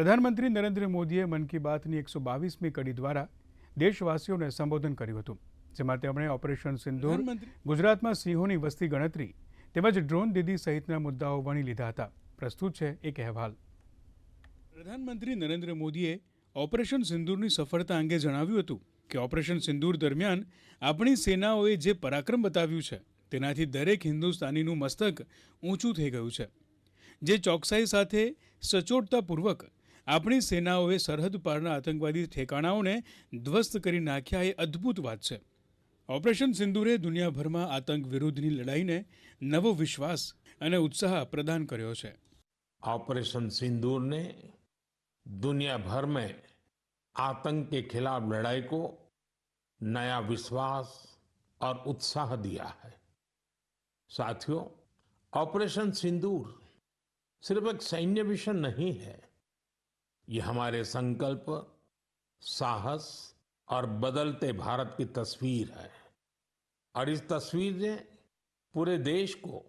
પ્રધાનમંત્રી નરેન્દ્ર મોદીએ મન કી બાતની એકસો બાવીસમી કડી દ્વારા દેશવાસીઓને સંબોધન કર્યું હતું જેમાં તેમણે ઓપરેશન સિંધુર ગુજરાતમાં સિંહોની વસ્તી ગણતરી તેમજ ડ્રોન દીદી સહિતના મુદ્દાઓ વણી લીધા હતા. પ્રસ્તુત છે એક અહેવાલ. પ્રધાનમંત્રી નરેન્દ્ર મોદીએ ઓપરેશન સિંદૂરની સફળતા અંગે જણાવ્યું હતું કે ઓપરેશન સિંદૂર દરમિયાન આપણી સેનાઓએ જે પરાક્રમ બતાવ્યું છે તેનાથી દરેક હિન્દુસ્તાનીનું મસ્તક ઊંચું થઈ ગયું છે જે ચોકસાઈ સાથે સચોટતાપૂર્વક આપણી સેનાઓએ સરહદ પારના આતંકવાદી ઠેકાણાઓને ધ્વસ્ત કરી નાખ્યા એ અદ્ભુત વાત છે ઓપરેશન સિંદૂરે દુનિયાભરમાં આતંક વિરુદ્ધની લડાઈને નવો વિશ્વાસ અને ઉત્સાહ પ્રદાન કર્યો છે ऑपरेशन सिंदूर ने दुनिया भर में आतंक के खिलाफ लड़ाई को नया विश्वास और उत्साह दिया है साथियों ऑपरेशन सिंदूर सिर्फ एक सैन्य मिशन नहीं है ये हमारे संकल्प साहस और बदलते भारत की तस्वीर है और इस तस्वीर ने पूरे देश को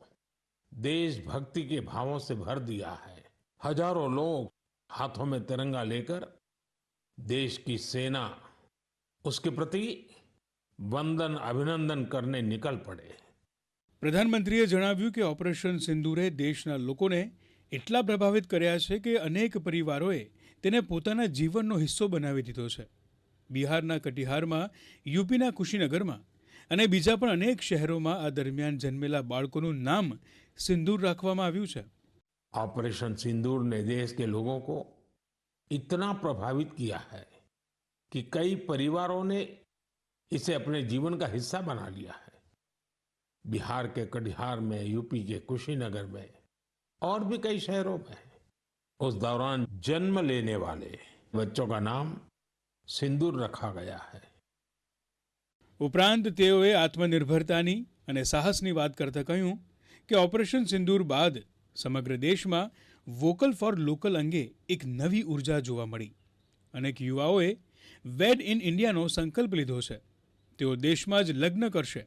देशभक्ति के भावों से भर दिया है हजारों लोग हाथों में तिरंगा लेकर देश की सेना उसके प्रति वंदन अभिनंदन करने निकल पड़े પ્રધાનમંત્રીએ જણાવ્યું કે ઓપરેશન સિંદૂરે દેશના લોકોને એટલા પ્રભાવિત કર્યા છે કે અનેક પરિવારોએ તેને પોતાના જીવનનો હિસ્સો બનાવી દીધો છે બિહારના કટિહારમાં યુપીના કુશીનગરમાં અને બીજા પણ અનેક શહેરોમાં આ દરમિયાન જન્મેલા બાળકોનું નામ સિંદૂર રાખવામાં આવ્યું છે ऑपरेशन सिंदूर ने देश के लोगों को इतना प्रभावित किया है कि कई परिवारों ने इसे अपने जीवन का हिस्सा बना लिया है बिहार के कटिहार में यूपी के कुशीनगर में और भी कई शहरों में उस दौरान जन्म लेने वाले बच्चों का नाम सिंदूर रखा गया है ઉપરાંત તેઓએ આત્મનિર્ભરતાની અને સાહસની વાત કરતા કહ્યું કે ઓપરેશન સિંદૂર બાદ સમગ્ર દેશમાં વોકલ ફોર લોકલ અંગે એક નવી ઉર્જા જોવા મળી અનેક યુવાઓએ વેડ ઇન ઇન્ડિયાનો સંકલ્પ લીધો છે તેઓ દેશમાં જ લગ્ન કરશે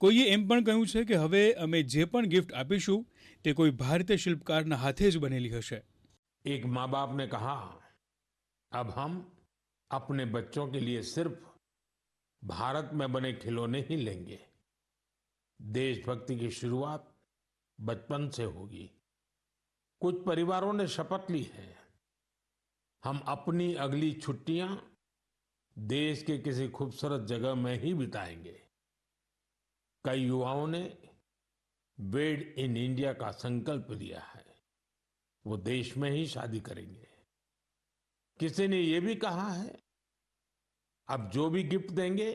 કોઈએ એમ પણ કહ્યું છે કે હવે અમે જે પણ ગિફ્ટ આપીશું તે કોઈ ભારતીય શિલ્પકારના હાથે જ બનેલી હશે एक माँ बाप ने कहा, अब हम अपने बच्चों के लिए सिर्फ़ भारत में बने खिलौने ही लेंगे। देशभक्ति की शुरुआत बचपन से होगी। कुछ परिवारों ने शपथ ली है। हम अपनी अगली छुट्टियाँ देश के किसी खूबसूरत जगह में ही बिताएँगे। कई युवाओं ने वेड इन इंडिया का संकल्प लिया है। वो देश में ही शादी करेंगे किसी ने ये भी कहा है अब जो भी गिफ्ट देंगे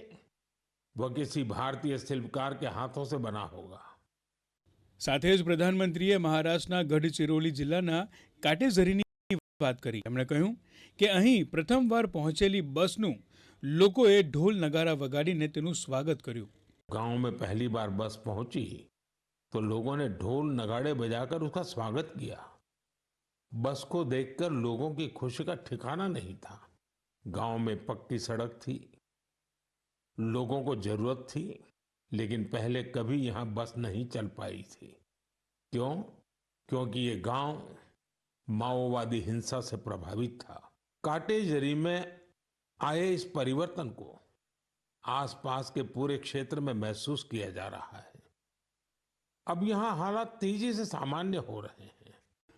वह किसी भारतीय शिल्पकार के हाथों से बना होगा સાથે જ પ્રધાનમંત્રીએ મહારાષ્ટ્રના ગઢચિરોલી જિલ્લાના કાટેઝરીની વાત કરી તેમણે કહ્યું કે અહીં પ્રથમવાર પહોંચેલી બસનું લોકોએ ઢોલ નગારા વગાડીને તેનું સ્વાગત કર્યું गांव में पहली बार बस पहुंची तो लोगों ने ढोल नगाड़े बजाकर उसका स्वागत किया बस को देखकर लोगों की खुशी का ठिकाना नहीं था। गाँव में पक्की सड़क थी, लोगों को ज़रूरत थी, लेकिन पहले कभी यहाँ बस नहीं चल पाई थी। क्यों? क्योंकि ये गाँव माओवादी हिंसा से प्रभावित था। काटेजरी में आए इस परिवर्तन को आसपास के पूरे क्षेत्र में महसूस किया जा रहा है। अब यहाँ हालात तेज़ी से सामान्य हो रहे हैं।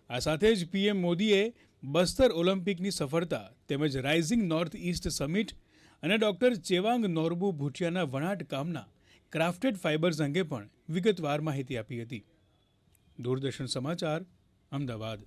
આ સાથે જ પીએમ મોદીએ બસ્તર ઓલિમ્પિકની સફળતા તેમજ રાઇઝિંગ નોર્થ ઇસ્ટ સમિટ અને ડોક્ટર ચેવાંગ નોર્બુ ભૂટિયાના વણાટ કામના ક્રાફ્ટેડ ફાઇબર્સ અંગે પણ વિગતવાર માહિતી આપી હતી. દૂરદર્શન સમાચાર અમદાવાદ.